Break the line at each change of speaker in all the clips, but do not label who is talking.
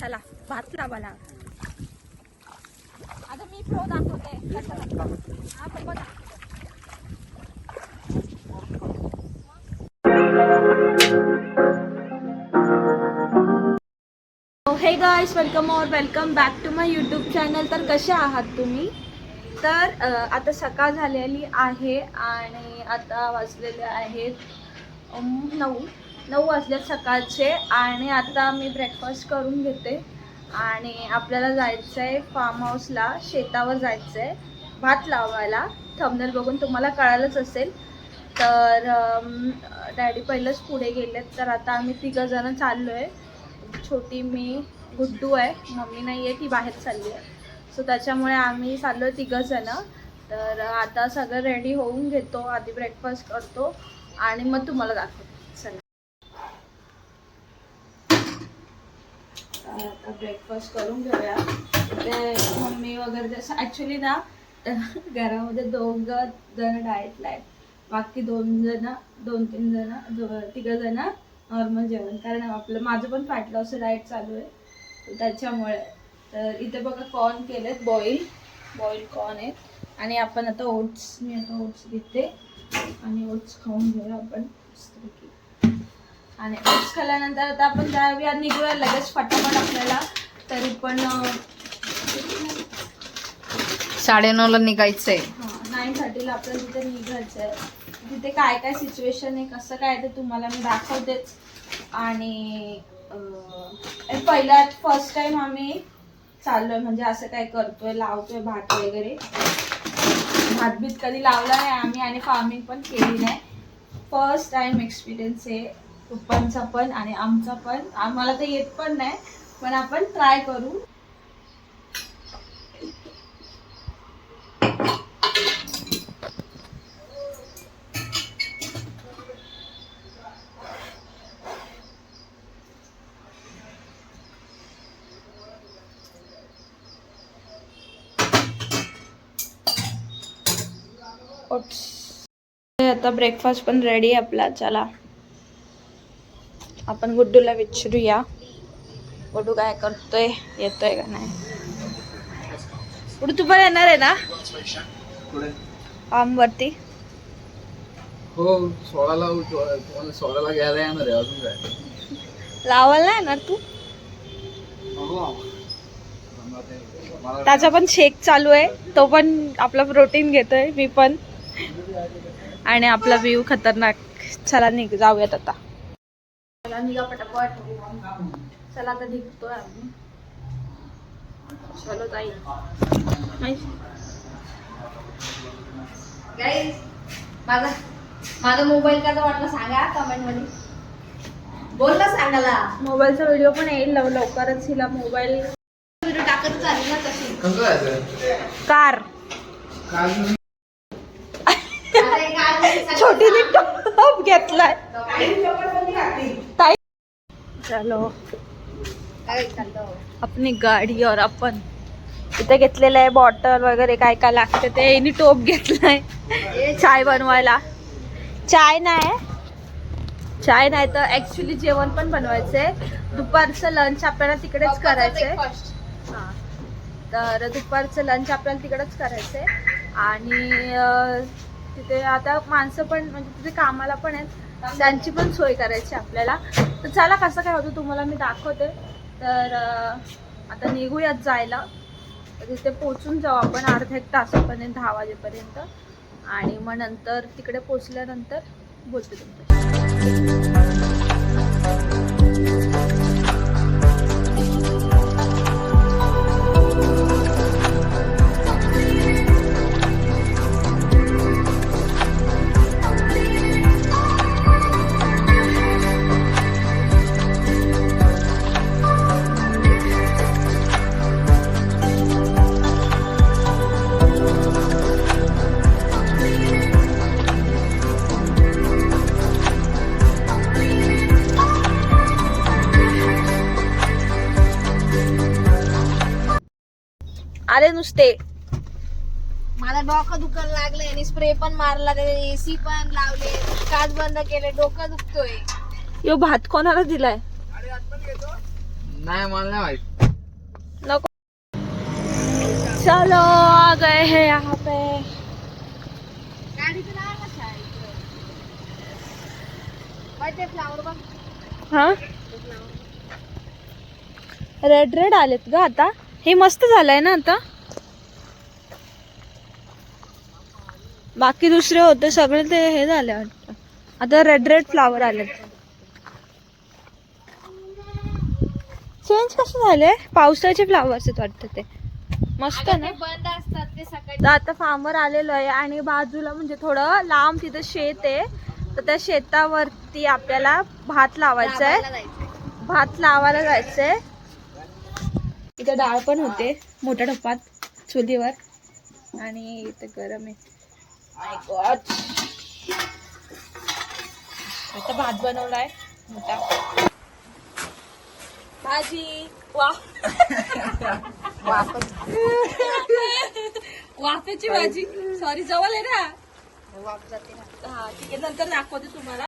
चला भात लावायला आता मी प्रो दाखवते. हे गाईज वेलकम और welcome back to my YouTube channel तर कसे आहात तुम्ही? तर आता सकाळ झालेली आहे आणि आता वाजलेले आहेत नऊ. नऊ वाजले सकाळचे आणि आता मी ब्रेकफास्ट करून घेते. आणि आपल्याला जायचं आहे फार्म हाऊसला शेतावर जायचं आहे भात लावायला. थंबनेल बघून तुम्हाला कळालंच असेल. तर डॅडी पहिलंच पुढे गेलेत. तर आता आम्ही तिघंजणं चाललो आहे छोटी मी गुड्डू आहे. मम्मी नाही आहे ती बाहेर चालली आहे. सो त्याच्यामुळे आम्ही चाललो आहे तिघं जणं तर आता सगळं रेडी होऊन घेतो. आधी ब्रेकफास्ट करतो. आणि मग तुम्हाला दाखवतो चला तर आता ब्रेकफास्ट करून घेऊया. ते मम्मी वगैरे जसं ॲक्च्युली ना घरामध्ये दोघं जण डाएटला आहेत. बाकी दोन जण दोन तीन जण तिघं जण नॉर्मल जेवण. कारण आपलं माझं पण फॅट लॉस डाएट चालू आहे. त्याच्यामुळे. तर इथे बघा कॉर्न केलेत बॉईल बॉईल कॉर्न आहेत. आणि आपण आता ओट्स मी आता ओट्स घेते. आणि ओट्स खाऊन घेऊया आपण. मस्तपैकी आणि ओट्स खाल्ल्यानंतर आता आपण जाऊया निघूया लगेच फटाफट आपल्याला तरी पण
साडेनऊला निघायचंय.
नाईन थर्टीला आपल्याला तिथे निघायचं आहे तिथे काय काय सिच्युएशन आहे कसं काय ते तुम्हाला मी दाखवतेच. आणि अं, पहिला फर्स्ट टाइम आम्ही चाललोय म्हणजे असं काय करतोय लावतोय भात वगैरे. भात बीत कधी लावला नाही आम्ही आणि फार्मिंग पण केली नाही. फर्स्ट टाइम एक्सपिरियन्स आहे. पप्पांचा पण आणि आमचा पण. आम्हाला तर येत पण नाही पण आपण ट्राय करू. आता ब्रेकफास्ट पण रेडी आहे आपला चला. आपण गुड्डूला विचारूया. गुड्डू काय करतोय? येतोय का नाही? गुड्डू तू पण येणार आहे ना? आम वरती?
हो सोळाला तुम्हाला सोळाला घ्यायला येणार आहे अजून काय?
लावायला येणार तू?
मला
त्याचा पण शेक चालू आहे. तो पण आपला प्रोटीन घेतोय मी पण. आणि आपला व्ह्यू खतरनाक. चला निघ जाऊयात आता. चला निघा पटापट चला आता निघतोय आम्ही. चलो ताई.
गाईज माझा माझा मोबाईल कसा वाटला सांगा कमेंटमध्ये. बोल ना सांगाला
मोबाईलचा व्हिडिओ पण येईल लव- लवकरच हिला मोबाईल
व्हिडिओ टाकत चालली ना तशी.
कसं जायचं
कार. टॉप घेतलाय. ताई. चलो. अपनी गाडी और अपन. इथे घेतलेलं आहे बॉटल वगैरे काय काय लागते ते. यांनी टोप घेतलाय. चाय बनवायला. चाय नाही. चाय नाही तर ऍक्च्युली जेवण पण बनवायचंय. दुपारचं लंच आपल्याला तिकडेच करायचंय. हा. तर दुपारचं लंच आपल्याला तिकडेच करायचंय. आणि तिथे आता माणसं पण म्हणजे तिथे कामाला पण आहेत. त्यांची पण सोय करायची आपल्याला. तर चला कसं काय होतं तुम्हाला मी दाखवते. तर आता निघूयात जायला. तिथे पोचून जाऊ आपण अर्ध्या एक तासापर्यंत दहा वाजेपर्यंत. आणि मग नंतर तिकडे पोचल्यानंतर बोलते तुमच्याशी. आले नुसते.
मला डोकं दुखायला लागले आणि स्प्रे पण मारला एसी पण लावले काच बंद केले डोकं दुखतोय.
यो भात कोणाला दिलाय?
नाही मला नाही माहीत. नको.
चलो आ गए है यहाँ पे.
गाड़ी चला रहा फ्लावर
हा? रेड रेड आलेत ग आता. हे मस्त झालंय ना आता? बाकी दुसरे होते सगळे ते हे झाले वाटतं. आता रेड रेड फ्लावर आलेत. चेंज कसे झाले पावसाचे फ्लावर्स आहेत वाटतं ते. मस्त ना?
बंद असतात ते सकाळी
आता फार्मवर आलेलो आहे आणि बाजूला म्हणजे थोडं लांब तिथं शेत आहे. तर त्या शेतावरती आपल्याला भात लावायचा आहे. भात लावायला जायचंय. इथं डाळ पण होते. मोठ्या टप्पात चुलीवर. आणि इथं गरम आहे. आता भात बनवलाय मोठा. भाजी वा. वाफेची. भाजी. सॉरी जवळ आहे ना?
वाफ जाते ना.
हा ठीक आहे. नंतर दाखवते तुम्हाला.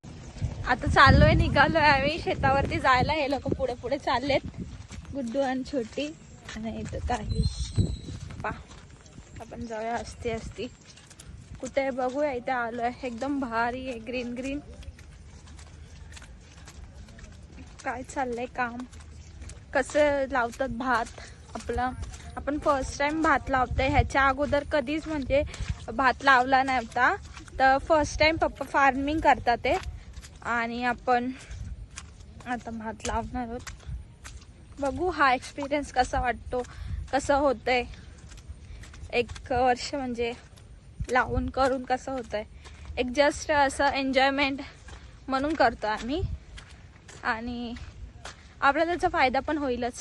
आता चाललोय निघालोय आम्ही. शेतावरती जायला हे लोक पुढे पुढे चाललेत. गुड्डू आणि छोटी. आणि इथं काही पा आपण जाऊया असती असती कुठे बघूया इथे आलोय. एकदम भारी आहे ग्रीन ग्रीन काय चाललंय काम? कसं लावतात भात? आपला आपण फर्स्ट टाइम भात लावतोय. ह्याच्या अगोदर कधीच म्हणजे भात लावला नव्हता. तर फर्स्ट टाइम पप्पा फार्मिंग करतात ते. आणि आपण आता भात लावणार आहोत. बघू हा एक्सपिरियन्स कसा वाटतो कसं होतंय. एक वर्ष म्हणजे लावून करून कसं होतंय. एक जस्ट असं एन्जॉयमेंट म्हणून करतो आम्ही. आणि आपल्याला त्याचा फायदा पण होईलच.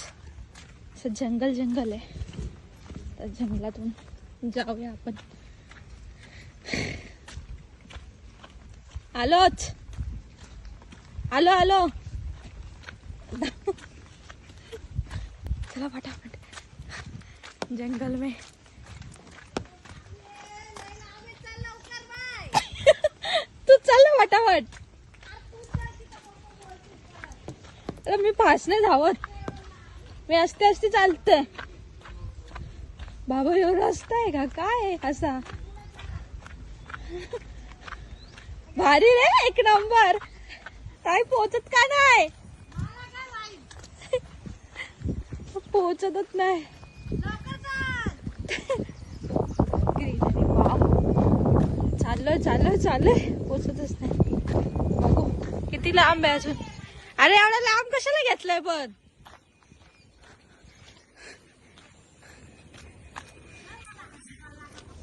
असं जंगल जंगल आहे. तर जंगलातून जाऊया आपण. आलोच. आलो आलो. चला फटाफट. जंगल में. तू चल फटाफट. अरे मी फास्ट नाही धावत. मी असते असते चालते. बाबा एवढा रस्ता आहे का? काय आहे असा? भारी रे एक नंबर. काय पोचत का नाही? पोहोचतच नाही. ग्रीनरी वाव चाललोय चाललोय चाललोय. पोचतच नाही. बघू. किती लांब आहे अजून? अरे एवढा लांब कशाला घेतलाय पण?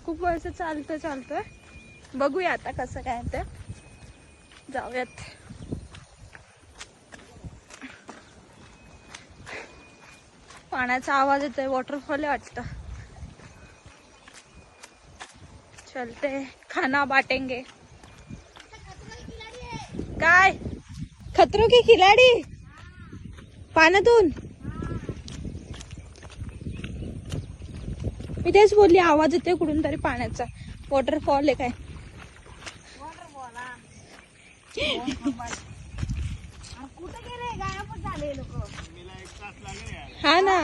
खूप वर्ष चालतं चालतोय. बघूया आता कसं काय ते. जाऊयात. पाण्याचा आवाज येतोय वॉटरफॉल आहे वाटतं. चलते खाना बाटेंगे. काय? खतरो की खिलाडी? पाण्यातून मी तेच बोलली आवाज येतोय कुठून तरी पाण्याचा. वॉटरफॉल आहे काय
कुठं गेले गायबच झाले लोक
हा ना.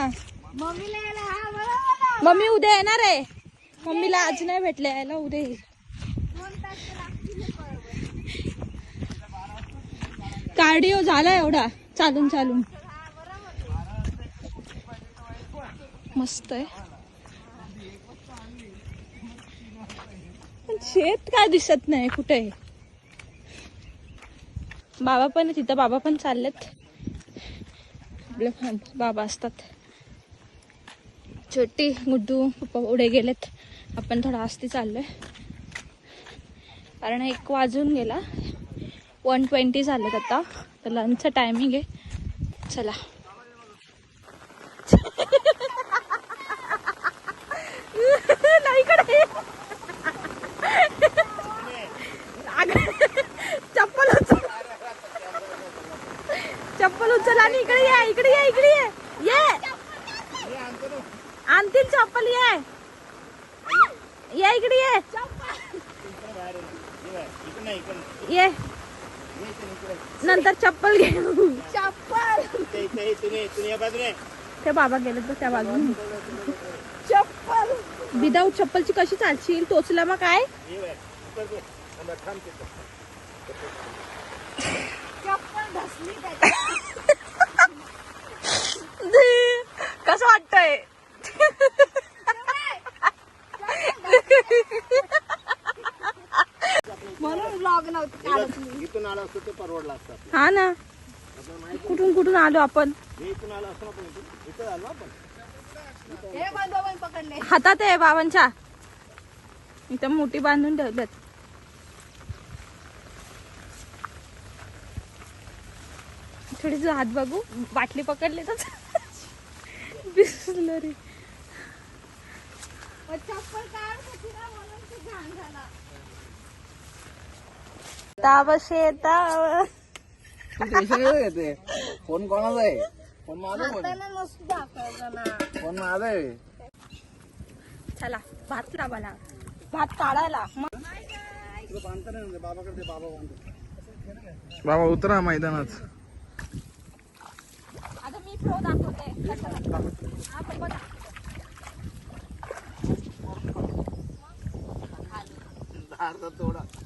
मम्मीला यायला हा बरोबर
मम्मी उद्या येणार आहे. मम्मीला आज नाही भेटले यायला उद्या येईल. कार्डिओ झाला एवढा चालून चालून. मस्त आहे. शेत काय दिसत नाही कुठे? बाबा पण आहे तिथं बाबा पण चाललेत. आपले बाबा असतात. छोटी गुड्डू पप्पा पुढे गेलेत. आपण थोडा आस्ती चाललोय. कारण एक वाजून गेला. वन ट्वेंटी झालेत आता. तर लंचचं टायमिंग आहे. चला नाही इकडे. अगं, चप्पल उचल चप्पल उचल आणि इकडे ये इकडे ये इकडे ये ये आणतील चप्पल ये. ये इकडे ये. ये. नंतर चप्पल घे. चप्पल. ते बाबा गेले तर त्या बाजून. चप्पल. विदाऊट चप्पलची कशी चालशील? टोचला मग काय?
चप्पल धसली त्याची.
कसं वाटतंय
म्हणून ब्लॉग नव्हतं काढत मी.
इथून आला असतो ते परवडला असता
हा ना. कुठून कुठून आलो आपण?
मी इथून आलो असतो ना पण इथून. इथं आलो आपण.
हे पण दोघं पकडले.
हातात आहे बाबांच्या. इथं मोठी बांधून ठेवल्यात थोडीच हात बघू. बाटली पकडली तर बिसलरी
चप्पल काढ होती ना म्हणून ते घाण झाला.
ताबशे येता
तू टेन्शन कसं घेते फोन कोणाचा आहे? फोन माझा फोन
हाताने मस्त दाखवायचं ना.
फोन माझा आहे.
चला भात लावायला. भात काढायला. मग
बाबा उतरा मैदानात.
आता मी प्रो दाखवते. कशाला. हा, चप्पा.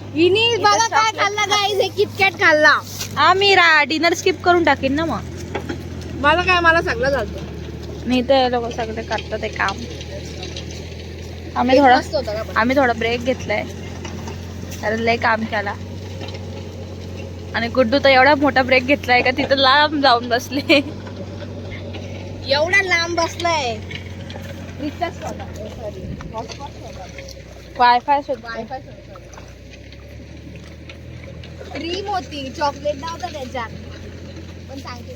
हिनी बघा काय खाल्ला गाईज हे किटकॅट खाल्ला.
आम्ही डिनर स्किप करून टाकीन ना मग.
मला काय मला सगळं चालतं
नाही तर लोक सगळे करतात ते काम. आम्ही थोडा
मस्त होतं का पण?
आम्ही थोडा ब्रेक घेतलाय. कारण लय काम केला. आणि गुड्डू तर एवढा मोठा ब्रेक घेतलाय का तिथं लांब जाऊन बसले.
एवढा लांब बसलाय. रिचार्ज
वायफाय
वायफाय क्रीम होती. चॉकलेट नव्हता त्याच्यात. पण सांगते.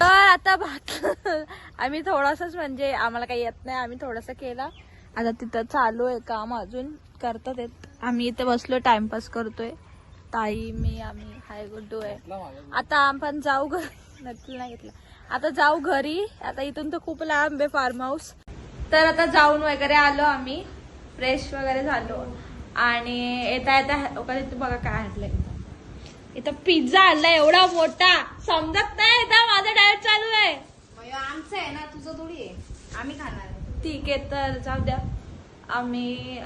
तर आता भात आम्ही थोडंसंच म्हणजे आम्हाला काही येत नाही. आम्ही थोडंसं केला. आता तिथं चालू आहे काम अजून. करतात येत आम्ही इथे बसलो टाइमपास करतोय. ताई मी आम्ही. हाय गुड्डू आहे. आता आपण जाऊ घरी. नक्की नाही घेतलं. आता जाऊ घरी. आता इथून तर खूप लांब आहे फार्म हाऊस तर आता जाऊन वगैरे आलो आम्ही. फ्रेश वगैरे झालो. आणि येता येता इथं बघा काय आणलंय. इथं पिझ्झा आणलाय एवढा मोठा. समजत नाही इथं माझा डाएट चालू आहे.
आमचं आहे ना तुझं थोडी आहे. आम्ही खाणार.
ठीक आहे तर जाऊ द्या. आम्ही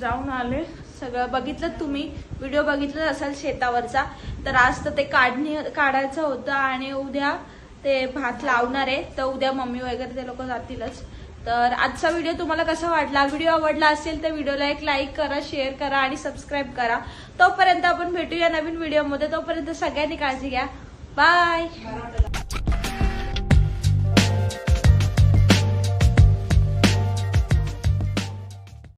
जाऊन आले सगळं बघितलं तुम्ही. व्हिडिओ बघितलं असाल शेतावरचा. तर आज तर ते काढणी काढायचं होतं आणि उद्या ते भात लावणार आहे. तर उद्या मम्मी वगैरे ते लोक जातीलच. तर आजचा व्हिडिओ तुम्हाला कसा वाटला? व्हिडिओ आवडला असेल तर व्हिडिओला एक लाईक करा शेअर करा आणि सबस्क्राईब करा. तोपर्यंत आपण भेटूया नवीन व्हिडिओमध्ये तोपर्यंत सगळ्यांनी काळजी घ्या. बाय